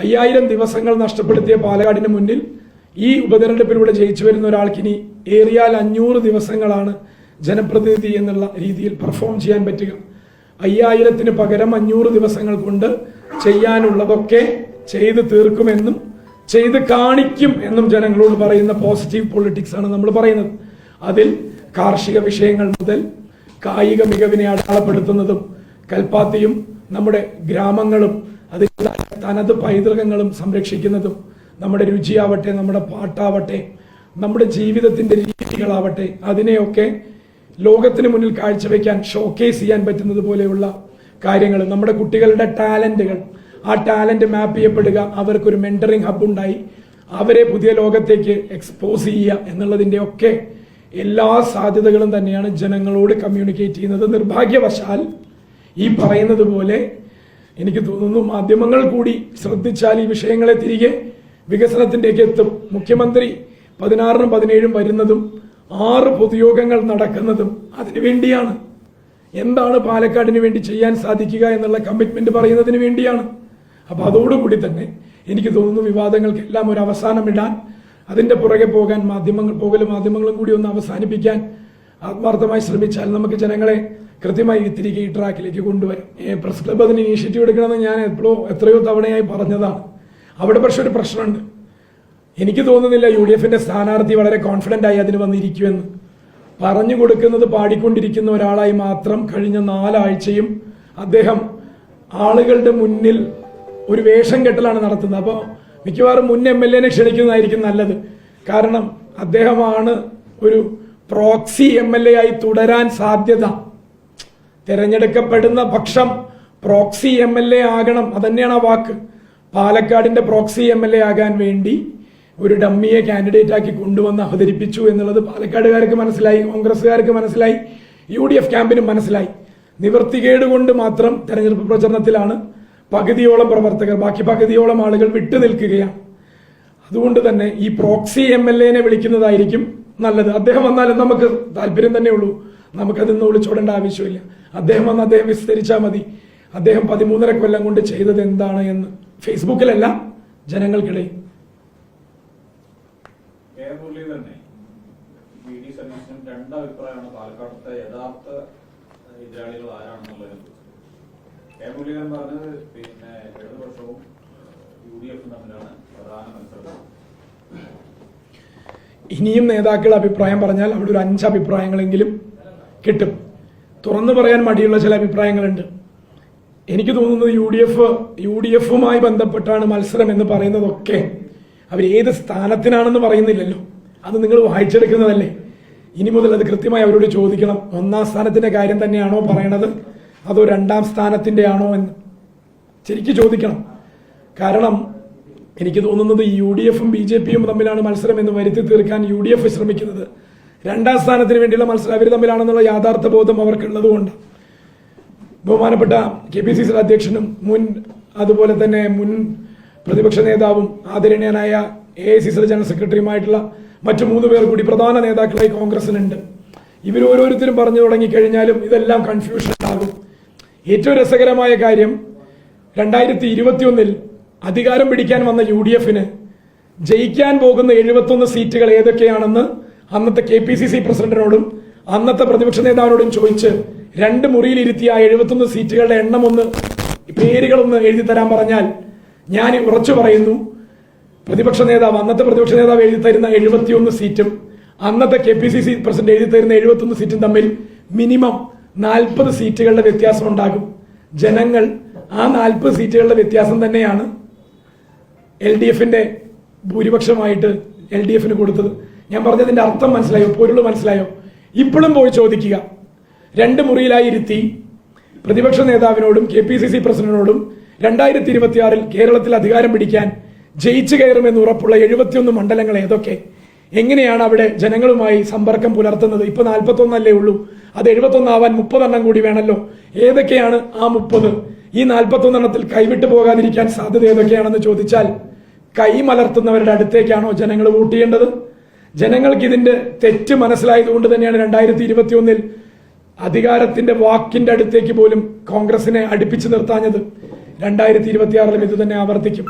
അയ്യായിരം ദിവസങ്ങൾ നഷ്ടപ്പെടുത്തിയ പാലക്കാടിന് മുന്നിൽ ഈ ഉപതെരഞ്ഞെടുപ്പിലൂടെ ജയിച്ചു വരുന്ന ഒരാൾക്കിനി ഏറിയാൽ അഞ്ഞൂറ് ദിവസങ്ങളാണ് ജനപ്രതിനിധി എന്നുള്ള രീതിയിൽ പെർഫോം ചെയ്യാൻ പറ്റുക. അയ്യായിരത്തിന് പകരം അഞ്ഞൂറ് ദിവസങ്ങൾ കൊണ്ട് ചെയ്യാനുള്ളതൊക്കെ ചെയ്ത് തീർക്കുമെന്നും ചെയ്ത് കാണിക്കും എന്നും ജനങ്ങളോട് പറയുന്ന പോസിറ്റീവ് പൊളിറ്റിക്സ് ആണ് നമ്മൾ പറയുന്നത്. അതിൽ കാർഷിക വിഷയങ്ങൾ മുതൽ കായിക മികവിനെ അടയാളപ്പെടുത്തുന്നതും കൽപ്പാത്തിയും നമ്മുടെ ഗ്രാമങ്ങളും അതിൽ തനത് പൈതൃകങ്ങളും സംരക്ഷിക്കുന്നതും നമ്മുടെ രുചിയാവട്ടെ നമ്മുടെ പാട്ടാവട്ടെ നമ്മുടെ ജീവിതത്തിന്റെ രീതികളാവട്ടെ അതിനെയൊക്കെ ലോകത്തിന് മുന്നിൽ കാഴ്ചവെക്കാൻ ഷോക്കേസ് ചെയ്യാൻ പറ്റുന്നത് പോലെയുള്ള കാര്യങ്ങൾ നമ്മുടെ കുട്ടികളുടെ ടാലന്റുകൾ. ആ ടാലന്റ് മാപ്പ് ചെയ്യപ്പെടുക അവർക്കൊരു മെന്ററിംഗ് ഹബ് ഉണ്ടായി അവരെ പുതിയ ലോകത്തേക്ക് എക്സ്പോസ് ചെയ്യുക എന്നുള്ളതിന്റെ ഒക്കെ എല്ലാ സാധ്യതകളും തന്നെയാണ് ജനങ്ങളോട് കമ്മ്യൂണിക്കേറ്റ് ചെയ്യുന്നത് നിർഭാഗ്യവശാൽ. ഈ പറയുന്നത് പോലെ എനിക്ക് തോന്നുന്നു മാധ്യമങ്ങൾ കൂടി ശ്രദ്ധിച്ചാൽ ഈ വിഷയങ്ങളെ തിരികെ വികസനത്തിലേക്ക് എത്തും. മുഖ്യമന്ത്രി പതിനാറിനും പതിനേഴും വരുന്നതും ആറ് പൊതുയോഗങ്ങൾ നടക്കുന്നതും അതിനു വേണ്ടിയാണ്. എന്താണ് പാലക്കാടിന് വേണ്ടി ചെയ്യാൻ സാധിക്കുക എന്നുള്ള കമ്മിറ്റ്മെന്റ് പറയുന്നതിന് വേണ്ടിയാണ്. അപ്പൊ അതോടുകൂടി തന്നെ എനിക്ക് തോന്നുന്നു വിവാദങ്ങൾക്കെല്ലാം ഒരു അവസാനം ഇടാൻ പുറകെ പോകാൻ മാധ്യമങ്ങൾ പോകലും മാധ്യമങ്ങളും കൂടി ഒന്ന് അവസാനിപ്പിക്കാൻ ആത്മാർത്ഥമായി ശ്രമിച്ചാൽ നമുക്ക് ജനങ്ങളെ കൃത്യമായി തിരികെ ഈ ട്രാക്കിലേക്ക് കൊണ്ടുവരും. പ്രസ് ക്ലബ് അതിന് ഇനീഷ്യേറ്റീവ് എടുക്കണമെന്ന് ഞാൻ എപ്പോഴോ എത്രയോ തവണയായി പറഞ്ഞതാണ്. അവിടെ പക്ഷെ ഒരു പ്രശ്നമുണ്ട്. എനിക്ക് തോന്നുന്നില്ല യു ഡി എഫിന്റെ സ്ഥാനാർത്ഥി വളരെ കോൺഫിഡന്റ് ആയി അതിന് വന്നിരിക്കുമെന്ന്. പറഞ്ഞു കൊടുക്കുന്നത് പാടിക്കൊണ്ടിരിക്കുന്ന ഒരാളായി മാത്രം കഴിഞ്ഞ നാലാഴ്ചയും അദ്ദേഹം ആളുകളുടെ മുന്നിൽ ഒരു വേഷം കെട്ടലാണ് നടത്തുന്നത്. അപ്പോൾ മിക്കവാറും മുൻ എം എൽ എനെ ക്ഷണിക്കുന്നതായിരിക്കും നല്ലത്. കാരണം അദ്ദേഹമാണ് ഒരു പ്രോക്സി എം എൽ എ ആയി തുടരാൻ സാധ്യത. തിരഞ്ഞെടുക്കപ്പെടുന്ന പക്ഷം പ്രോക്സി എം എൽ എ ആകണം. അതന്നെയാണ് ആ വാക്ക്. പാലക്കാടിന്റെ പ്രോക്സി എം എൽ എ ആകാൻ വേണ്ടി ഒരു ഡമ്മിയെ കാൻഡിഡേറ്റ് ആക്കി കൊണ്ടുവന്ന് അവതരിപ്പിച്ചു എന്നുള്ളത് പാലക്കാടുകാർക്ക് മനസ്സിലായി കോൺഗ്രസ്സുകാർക്ക് മനസ്സിലായി യു ഡി എഫ് ക്യാമ്പിനും മനസ്സിലായി. നിവർത്തികേട് കൊണ്ട് മാത്രം തെരഞ്ഞെടുപ്പ് പ്രചരണത്തിലാണ് പകുതിയോളം പ്രവർത്തകർ ബാക്കി പകുതിയോളം ആളുകൾ വിട്ടു നിൽക്കുകയാണ് അതുകൊണ്ട് തന്നെ ഈ പ്രോക്സി എം എൽ എനെ വിളിക്കുന്നതായിരിക്കും നല്ലത്. അദ്ദേഹം വന്നാലും നമുക്ക് താല്പര്യം തന്നെ ഉള്ളൂ. നമുക്കതിന്ന് ഒളിച്ചോടേണ്ട ആവശ്യമില്ല. അദ്ദേഹം വന്ന് അദ്ദേഹം വിസ്തരിച്ചാൽ മതി. അദ്ദേഹം പതിമൂന്നര കൊല്ലം കൊണ്ട് ചെയ്തത് എന്താണ് എന്ന് ഫേസ്ബുക്കിലല്ല ജനങ്ങൾക്കിടയിൽ. പിന്നെ ഇടതുപക്ഷവും യു ഡി എഫും തമ്മിലാണ് പ്രധാന മത്സരം. ഇനിയും നേതാക്കൾ അഭിപ്രായം പറഞ്ഞാൽ അവിടെ ഒരു അഞ്ച് അഭിപ്രായങ്ങളെങ്കിലും കിട്ടും. തുറന്നു പറയാൻ മടിയുള്ള ചില അഭിപ്രായങ്ങളുണ്ട്. എനിക്ക് തോന്നുന്നത് U D F U D എഫുമായി ബന്ധപ്പെട്ടാണ് മത്സരം എന്ന് പറയുന്നതൊക്കെ അവർ ഏത് സ്ഥാനത്തിനാണെന്ന് പറയുന്നില്ലല്ലോ. അത് നിങ്ങൾ വായിച്ചെടുക്കുന്നതല്ലേ? ഇനി മുതൽ അത് കൃത്യമായി അവരോട് ചോദിക്കണം. ഒന്നാം സ്ഥാനത്തിന്റെ കാര്യം തന്നെയാണോ പറയണത്? അതോ രണ്ടാം സ്ഥാനത്തിന്റെ ആണോ എന്ന്? ശരിക്കും ചോദിക്കണം. കാരണം എനിക്ക് തോന്നുന്നത് യു ഡി എഫും ബി ജെ പിയും തമ്മിലാണ് മത്സരം എന്ന് വരുത്തി തീർക്കാൻ യു ഡി എഫ് ശ്രമിക്കുന്നത്. രണ്ടാം സ്ഥാനത്തിന് വേണ്ടിയുള്ള മത്സരം അവർ തമ്മിലാണെന്നുള്ള യാഥാർത്ഥ ബോധം അവർക്കുള്ളതുകൊണ്ട് ബഹുമാനപ്പെട്ട കെ പി സി സി അധ്യക്ഷനും മുൻ അതുപോലെ തന്നെ മുൻ പ്രതിപക്ഷ നേതാവും ആദരണീയനായ A I C C general സെക്രട്ടറിയുമായിട്ടുള്ള മറ്റു മൂന്ന് പേർ കൂടി പ്രധാന നേതാക്കളായി കോൺഗ്രസിനുണ്ട്. ഇവർ ഓരോരുത്തരും പറഞ്ഞു തുടങ്ങിക്കഴിഞ്ഞാലും ഇതെല്ലാം കൺഫ്യൂഷൻ ആകും. ഏറ്റവും രസകരമായ കാര്യം രണ്ടായിരത്തി ഇരുപത്തിയൊന്നിൽ അധികാരം പിടിക്കാൻ വന്ന യു ഡി എഫിന് ജയിക്കാൻ പോകുന്ന എഴുപത്തൊന്ന് സീറ്റുകൾ ഏതൊക്കെയാണെന്ന് അന്നത്തെ കെ പി സി സി പ്രസിഡന്റിനോടും അന്നത്തെ പ്രതിപക്ഷ നേതാവിനോടും ചോദിച്ച് രണ്ട് മുറിയിലിരുത്തിയ ആ എഴുപത്തൊന്ന് സീറ്റുകളുടെ എണ്ണം ഒന്ന് പേരുകളൊന്ന് എഴുതി തരാൻ പറഞ്ഞാൽ ഞാൻ ഉറച്ചു പറയുന്നു. പ്രതിപക്ഷ നേതാവ് അന്നത്തെ പ്രതിപക്ഷ നേതാവ് എഴുതി തരുന്ന എഴുപത്തിയൊന്ന് സീറ്റും അന്നത്തെ K P C C president എഴുതി തരുന്ന എഴുപത്തൊന്ന് സീറ്റും തമ്മിൽ മിനിമം നാൽപ്പത് സീറ്റുകളുടെ വ്യത്യാസം ഉണ്ടാകും. ജനങ്ങൾ ആ നാൽപ്പത് സീറ്റുകളുടെ വ്യത്യാസം തന്നെയാണ് എൽ ഡി എഫിന്റെ ഭൂരിപക്ഷമായിട്ട് എൽ ഡി എഫിന് കൊടുത്തത്. ഞാൻ പറഞ്ഞതിന്റെ അർത്ഥം മനസ്സിലായോ? പൊരുൾ മനസ്സിലായോ? ഇപ്പോഴും പോയി ചോദിക്കുക. രണ്ട് മുറിയിലായി ഇരുത്തി പ്രതിപക്ഷ നേതാവിനോടും കെ പി സി സി പ്രസിഡന്റിനോടും രണ്ടായിരത്തി ഇരുപത്തിയാറിൽ കേരളത്തിൽ അധികാരം പിടിക്കാൻ ജയിച്ചു കയറുമെന്ന് ഉറപ്പുള്ള എഴുപത്തിയൊന്ന് മണ്ഡലങ്ങൾ ഏതൊക്കെ? എങ്ങനെയാണ് അവിടെ ജനങ്ങളുമായി സമ്പർക്കം പുലർത്തുന്നത്? ഇപ്പൊ നാൽപ്പത്തൊന്നല്ലേ ഉള്ളൂ. അത് എഴുപത്തൊന്നാവാൻ മുപ്പതെണ്ണം കൂടി വേണമല്ലോ ഏതൊക്കെയാണ് ആ മുപ്പത്? ഈ നാൽപ്പത്തൊന്നെണ്ണത്തിൽ കൈവിട്ടു പോകാതിരിക്കാൻ സാധ്യത ഏതൊക്കെയാണെന്ന് ചോദിച്ചാൽ കൈ മലർത്തുന്നവരുടെ അടുത്തേക്കാണോ ജനങ്ങൾ വോട്ട് ചെയ്യേണ്ടത്? ജനങ്ങൾക്ക് ഇതിന്റെ തെറ്റ് മനസ്സിലായതുകൊണ്ട് തന്നെയാണ് രണ്ടായിരത്തി ഇരുപത്തി ഒന്നിൽ അധികാരത്തിന്റെ വാക്കിന്റെ അടുത്തേക്ക് പോലും കോൺഗ്രസിനെ അടുപ്പിച്ചു നിർത്താഞ്ഞത്. രണ്ടായിരത്തി ഇരുപത്തിയാറിലും ഇത് തന്നെ ആവർത്തിക്കും.